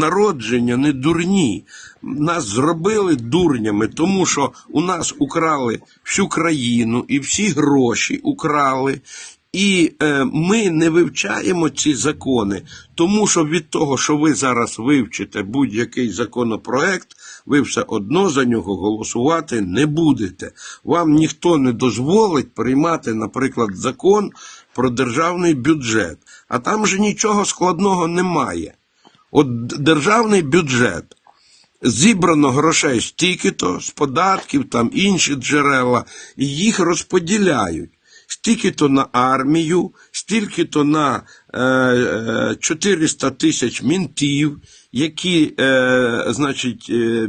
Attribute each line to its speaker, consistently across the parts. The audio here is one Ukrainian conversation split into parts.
Speaker 1: народження не дурні. Нас зробили дурнями, тому що у нас украли всю країну і всі гроші украли. І е, ми не вивчаємо ці закони, тому що від того, що ви зараз вивчите будь-який законопроект, ви все одно за нього голосувати не будете. Вам ніхто не дозволить приймати, наприклад, закон про державний бюджет, а там же нічого складного немає. От державний бюджет зібрано грошей стільки-то з податків, там інші джерела, і їх розподіляють. Стільки-то на армію, стільки-то на е, е, 400 тисяч мінтів, які, е, значить, е,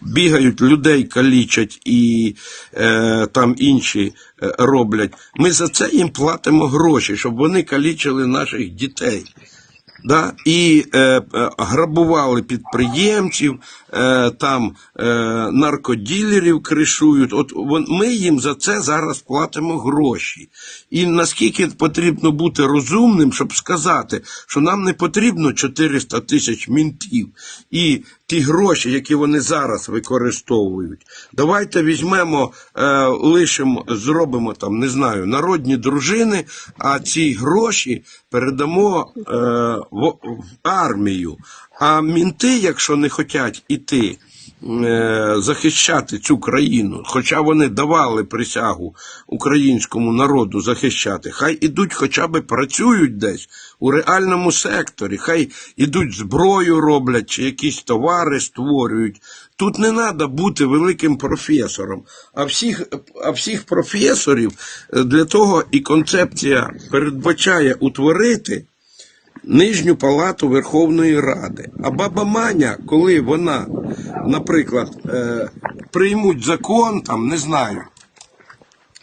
Speaker 1: бігають людей, калічать і е, там інші е, роблять. Ми за це їм платимо гроші, щоб вони калічили наших дітей да, і е, е, грабували підприємців, е, там е, наркоділерів кришують. От вон, ми їм за це зараз платимо гроші. І наскільки потрібно бути розумним, щоб сказати, що нам не потрібно 400 тисяч мінтів і ті гроші, які вони зараз використовують. Давайте візьмемо, е, лишимо, зробимо там, не знаю, народні дружини, а ці гроші передамо е, в, в армію. А мінти, якщо не хочуть іти захищати цю країну, хоча вони давали присягу українському народу захищати, хай ідуть, хоча б працюють десь у реальному секторі, хай ідуть зброю роблять чи якісь товари створюють. Тут не треба бути великим професором. А всіх, а всіх професорів е, для того і концепція передбачає утворити нижню палату Верховної Ради. А баба Маня, коли вона, наприклад, е, приймуть закон, там не знаю,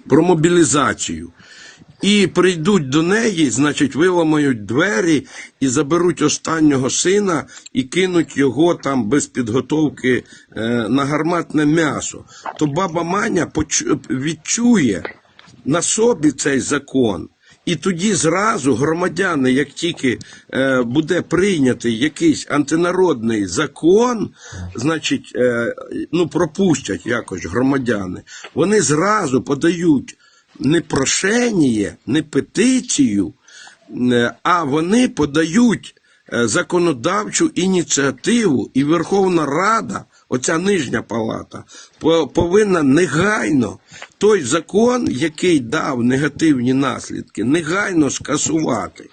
Speaker 1: про мобілізацію. І прийдуть до неї, значить, виламають двері і заберуть останнього сина і кинуть його там без підготовки е, на гарматне м'ясо. То баба Маня відчує на собі цей закон. І тоді зразу громадяни, як тільки е, буде прийнятий якийсь антинародний закон, значить, е, ну пропустять якось громадяни, вони зразу подають не прошення, не петицію, е, а вони подають законодавчу ініціативу, і Верховна Рада, оця нижня палата, по- повинна негайно той закон, який дав негативні наслідки, негайно скасувати.